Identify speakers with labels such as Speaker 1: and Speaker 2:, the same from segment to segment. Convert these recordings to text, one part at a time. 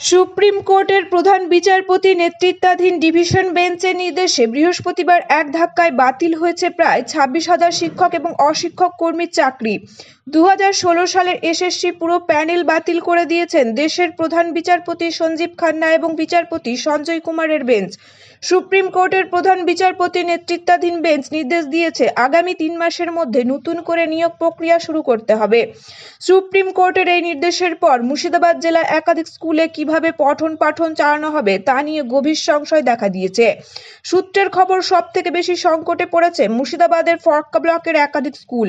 Speaker 1: Supreme কোর্টের প্রধান বিচারপতি নেতৃত্বাধীন ডিভিশন বেঞ্চের নির্দেশে বৃহস্পতিবার এক ধাক্কায় বাতিল হয়েছে প্রায় ছাব্বিশ হাজার শিক্ষক এবং অশিক্ষক কর্মীর চাকরি। দু হাজার ষোলো সালের এসএসসি পুরো প্যানেল বাতিল করে দিয়েছেন দেশের প্রধান বিচারপতি সঞ্জীব খান্না এবং বিচারপতি সঞ্জয় কুমারের বেঞ্চ। সুপ্রিম কোর্টের প্রধান বিচারপতি নেতৃত্বাধীন বেঞ্চ নির্দেশ দিয়েছে আগামী তিন মাসের মধ্যে নতুন করে নিয়োগ প্রক্রিয়া শুরু করতে হবে। সুপ্রিম কোর্টের এই নির্দেশের পর মুর্শিদাবাদ জেলার একাধিক স্কুলে কীভাবে পঠন পাঠন চালানো হবে তা নিয়ে গভীর সংশয় দেখা দিয়েছে। সূত্রের খবর সব থেকে বেশি সংকটে পড়েছে মুর্শিদাবাদের ফরাক্কা ব্লকের একাধিক school.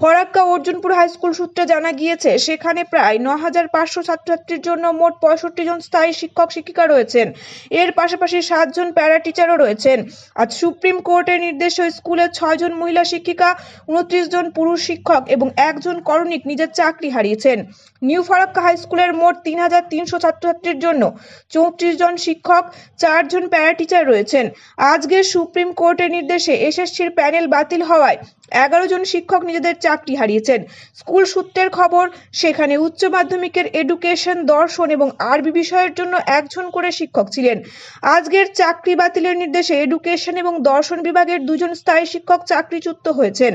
Speaker 1: Farakka Arjunpur high school সূত্রে জানা গিয়েছে, সেখানে প্রায় ন হাজার পাঁচশো ছাত্রছাত্রীর জন্য মোট পঁয়ষট্টি জন স্থায়ী শিক্ষক শিক্ষিকা রয়েছেন। এর পাশাপাশি সাতজন প্যারা টিচারও রয়েছেন। আজ সুপ্রিম কোর্টের নির্দেশে স্কুলের ছয়জন মহিলা শিক্ষিকা, উনত্রিশ জন পুরুষ শিক্ষক এবং একজন করণিক নিজের চাকরি হারিয়েছেন। নিউ ফারাক্কা হাই স্কুলের মোট তিন হাজার তিনশো ছাত্রছাত্রীর জন্য চৌত্রিশ জন শিক্ষক চারজন প্যারা টিচার রয়েছেন। আজকের সুপ্রিম কোর্টের নির্দেশে এসএসসির প্যানেল বাতিল হওয়ায় এগারো জন শিক্ষক নিজেদের চাকরি হারিয়েছেন। স্কুল সূত্রের খবর, সেখানে উচ্চ মাধ্যমিকের এডুকেশন, দর্শন এবং আরবি বিষয়ের জন্য একজন করে শিক্ষক ছিলেন। আজকের চাকরি বাতিলের নির্দেশে এডুকেশন এবং দর্শন বিভাগের দুজন স্থায়ী শিক্ষক চাকরিচ্যুত হয়েছেন।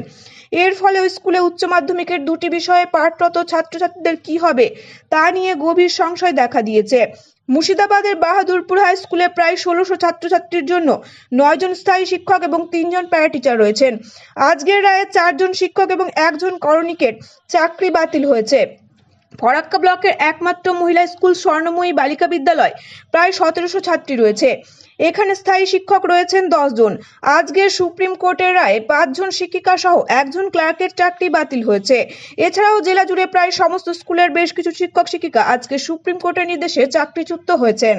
Speaker 1: এর ফলে স্কুলে উচ্চ মাধ্যমিকের দুটি বিষয়ে পাঠরত ছাত্রছাত্রীদের কি হবে, তা নিয়ে গভীর সংশয় দেখা দিয়েছে। মুর্শিদাবাদের বাহাদুরপুর হাই স্কুলে প্রায় ষোলোশো ছাত্রছাত্রীর জন্য নয়জন স্থায়ী শিক্ষক এবং তিনজন প্যারা টিচার রয়েছেন। আজকের রায়ে চারজন শিক্ষক এবং একজন করণিকের চাকরি বাতিল হয়েছে। ফরাক্কা ব্লকের একমাত্র মহিলা স্কুল স্বর্ণময়ী বালিকা বিদ্যালয়। প্রায় সতেরোশো ছাত্রী রয়েছে। এখানে স্থায়ী শিক্ষক রয়েছেন জন। আজকের সুপ্রিম কোর্টের রায়ে পাঁচজন শিক্ষিকা সহ একজন ক্লার্কের চাকরি বাতিল হয়েছে। এছাড়াও জেলা জুড়ে প্রায় সমস্ত স্কুলের বেশ কিছু শিক্ষক শিক্ষিকা আজকে সুপ্রিম কোর্টের নির্দেশে চাকরিচ্যুত হয়েছেন।